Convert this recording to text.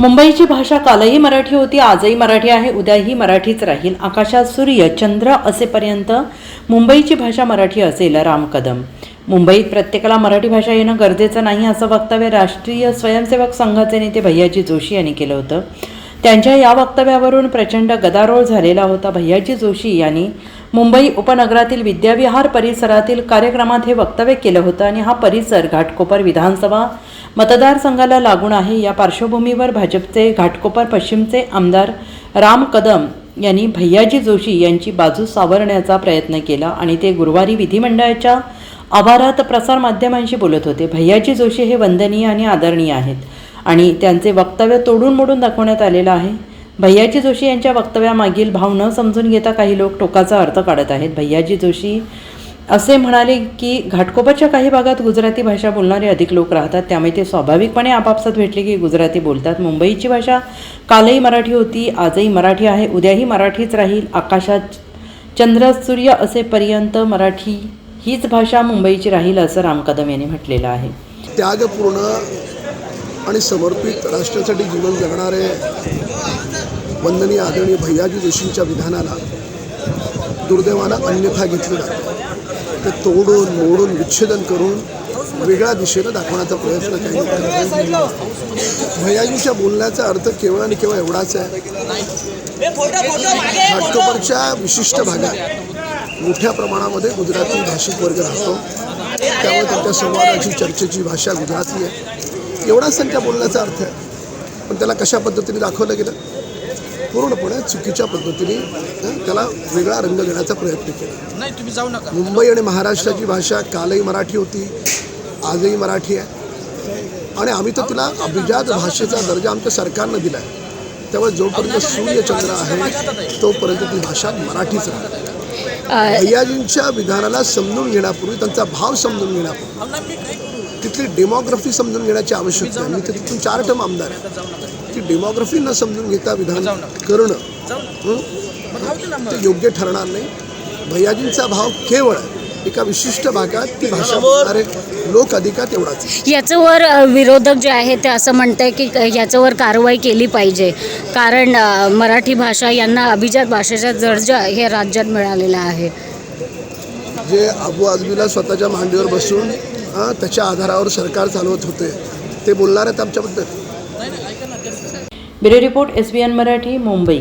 मुंबईची भाषा कालही मराठी होती आजही मराठी आहे उद्याही मराठीच राहील. आकाशात सूर्य चंद्र असेपर्यंत मुंबईची भाषा मराठी असेल राम कदम. मुंबईत प्रत्येकाला मराठी भाषा येणं गरजेचं नाही असं वक्तव्य राष्ट्रीय स्वयंसेवक संघाचे नेते भैयाजी जोशी यांनी केलं होतं. त्यांच्या या वक्तव्यावरून प्रचंड गदारोळ झालेला होता. भैयाजी जोशी यांनी मुंबई उपनगरातील विद्याविहार परिसरातील कार्यक्रमात हे वक्तव्य केलं होतं आणि हा परिसर घाटकोपर विधानसभा मतदारसंघाला लागून आहे. या पार्श्वभूमीवर भाजपचे घाटकोपर पश्चिमचे आमदार राम कदम यांनी भैयाजी जोशी यांची बाजू सावरण्याचा प्रयत्न केला आणि ते गुरुवारी विधिमंडळाच्या आभारात प्रसारमाध्यमांशी बोलत होते. भैयाजी जोशी हे वंदनीय आणि आदरणीय आहेत आणि त्यांचे वक्तव्य तोडून मोडून दाखवण्यात आलेलं आहे. भैयाजी जोशी यांच्या वक्तव्यामागील भाव न समजून घेता काही लोक टोकाचा अर्थ काढत आहेत. भैयाजी जोशी असे म्हणाले की घाटकोपरच्या काही भागात गुजराती भाषा बोलणारे अधिक लोक राहतात. त्यामुळे ते स्वाभाविकपणे आपापसात भेटले की गुजराती बोलतात. मुंबईची भाषा कालही मराठी होती आजही मराठी आहे. उद्याही मराठीच राहील. आकाशात चंद्र सूर्य असेपर्यंत मराठी हीच भाषा मुंबईची राहील असं राम कदम यांनी म्हटलेलं आहे. त्यागपूर्ण आणि समर्पित राष्ट्रासाठी जीवन जगणारे वंदनीय आदरणीय भैयाजी जोशींच्या विधानाला दुर्दैवानं अन्यथा घेतलं जातं. ते तोडून मोडून विच्छेदन करून वेगळ्या दिशेनं दाखवण्याचा प्रयत्न काही भैयाजीच्या बोलण्याचा अर्थ केवळ आणि केवळ एवढाच आहे. घाटकोपरच्या विशिष्ट भागात मोठ्या प्रमाणामध्ये गुजराती भाषिक वर्ग राहतो. त्यामुळे त्यांच्या संवादाची चर्चेची भाषा गुजराती आहे. एवढाच त्यांच्या बोलण्याचा अर्थ आहे. पण त्याला कशा पद्धतीने दाखवलं गेलं? पूर्णपणे चुकीच्या पद्धतीने त्याला वेगळा रंग देण्याचा प्रयत्न केला. नाही तुम्ही जाऊ नका. मुंबई आणि महाराष्ट्राची भाषा कालही मराठी होती आजही मराठी आहे. आणि आम्ही तर तिला अभिजात भाषेचा दर्जा आमच्या सरकारनं दिला आहे त्यामुळे जोपर्यंत सूर्यचंद्र आहे तोपर्यंत ती भाषा मराठीच राहते भैयाजींच्या विधानाला समजून घेण्यापूर्वी त्यांचा भाव समजून घेण्यापूर्वी. तिथली डेमोग्राफी समजून घेण्याची आवश्यकता आहे. मी तर तिथून चार टर्म आमदार आहे ती डेमोग्राफी न समजून घेता विधान करणं हं, ते योग्य ठरणार नाही. भैयाजींचा भाव केवळ एका विशिष्ट भागात ती भाषा बोलणारे लोक अधिकात एवढाच आहे. याच्यावर विरोधक जे आहे ते असं म्हणत आहे की याच्यावर कारवाई केली पाहिजे. कारण मराठी भाषा यांना अभिजात भाषेचा दर्जा हे राज्यात मिळालेला आहे. जे अबू आझमीला स्वतःच्या मांडीवर बसून त्याच्या आधारावर सरकार चालवत होते ते बोलणार आहेत आमच्याबद्दल. Bureau report S B N Marathi Mumbai.